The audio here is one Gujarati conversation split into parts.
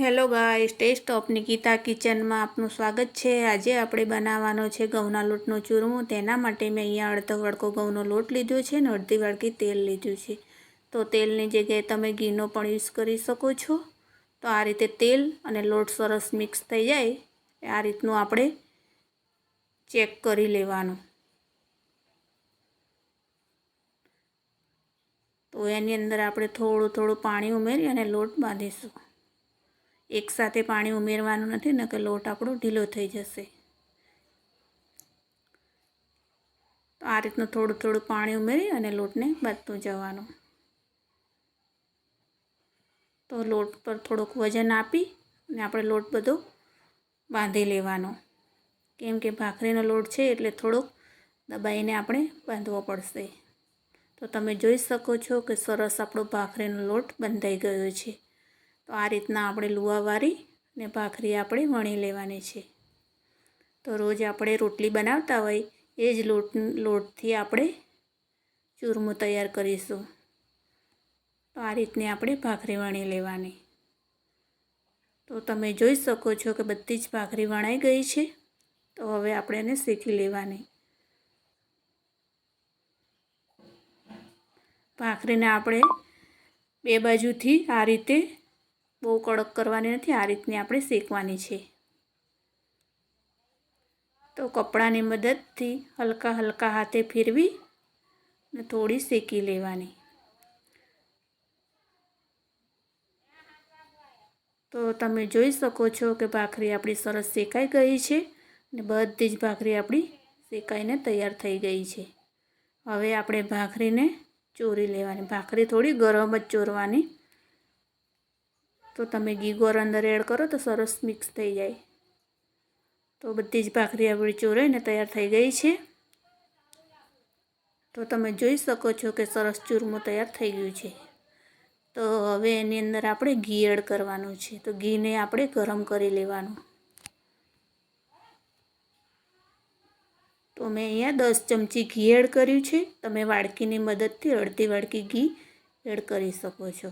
Hello guys, test of Nikita કિચનમાં આપનું સ્વાગત છે. આજે આપણે બનાવવાનો છે ઘઉંના લોટનો ચૂરમો. તેના માટે મેં અહીંયા અડધો વડકો ઘઉંનો લોટ લીધો છે અને અડધી વાડકી તેલ લીધું છે. તો તેલની જગ્યાએ તમે ઘીનો પણ યુઝ કરી શકો છો. તો આ રીતે તેલ અને લોટ સરસ મિક્સ થઈ જાય. આ રીતનું આપણે ચેક કરી લેવાનું. તો એની અંદર આપણે થોડું થોડું પાણી ઉમેરી અને લોટ બાંધીશું. એકસાથે પાણી ઉમેરવાનું નથી, નકર લોટ આપણો ઢીલો થઈ જશે. આ રીતનું થોડું થોડું પાણી ઉમેરી અને લોટને બાંધતું જવાનું. તો લોટ પર થોડુંક વજન આપી અને આપણે લોટ બધો બાંધી લેવાનો. કેમ કે ભાખરીનો લોટ છે એટલે થોડોક દબાઈને આપણે બાંધવો પડશે. તો તમે જોઈ શકો છો કે સરસ આપણો ભાખરીનો લોટ બંધાઈ ગયો છે. તો આ રીતના આપણે લુવાવારી ને ભાખરી આપણે વણી લેવાની છે. તો રોજ આપણે રોટલી બનાવતા હોય એ જ લોટ, લોટથી આપણે ચૂરમું તૈયાર કરીશું. તો આ રીતની આપણે ભાખરી વણી લેવાની. તો તમે જોઈ શકો છો કે બધી જ ભાખરી વણાઈ ગઈ છે. તો હવે આપણે એને શેકી લેવાની. ભાખરીને આપણે બે બાજુથી આ રીતે બહુ કડક કરવાની નથી, આ રીતની આપણે શેકવાની છે. તો કપડાની મદદથી હલકા હલકા હાથે ફેરવી ને થોડી શેકી લેવાની. તો તમે જોઈ શકો છો કે ભાખરી આપણી સરસ શેકાઈ ગઈ છે ને બધી જ ભાખરી આપણી શેકાઈને તૈયાર થઈ ગઈ છે. હવે આપણે ભાખરીને ચોરી લેવાની. ભાખરી થોડી ગરમ જ ચોરવાની. તો તમે ઘી ગોળ અંદર એડ કરો તો સરસ મિક્સ થઈ જાય. તો બધી જ ભાખરી આપણી ચૂરાઈને તૈયાર થઈ ગઈ છે. તો તમે જોઈ શકો છો કે સરસ ચૂરમું તૈયાર થઈ ગયું છે. તો હવે એની અંદર આપણે ઘી એડ કરવાનું છે. તો ઘીને આપણે ગરમ કરી લેવાનું. તો મેં અહીંયા દસ ચમચી ઘી એડ કર્યું છે. તમે વાડકીની મદદથી અડધી વાડકી ઘી એડ કરી શકો છો.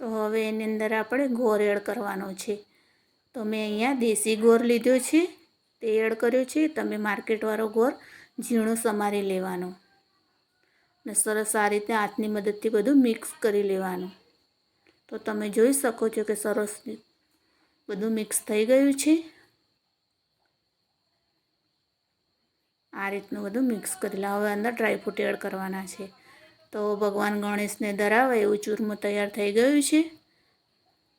તો હવે એની અંદર આપણે ગોળ એડ કરવાનો છે. તો મેં અહીંયા દેશી ગોળ લીધો છે, તે એડ કર્યો છે, તમે માર્કેટવાળો ગોળ ઝીણો સમારી લેવાનો. અને સરસ આ રીતે હાથની મદદથી બધું મિક્સ કરી લેવાનું. તો તમે જોઈ શકો છો કે સરસ બધું મિક્સ થઈ ગયું છે. આ રીતનું બધું મિક્સ કરી લે. હવે અંદર ડ્રાયફ્રૂટ એડ કરવાના છે. તો ભગવાન ગણેશને ધરાવે એવું ચૂરમું તૈયાર થઈ ગયું છે.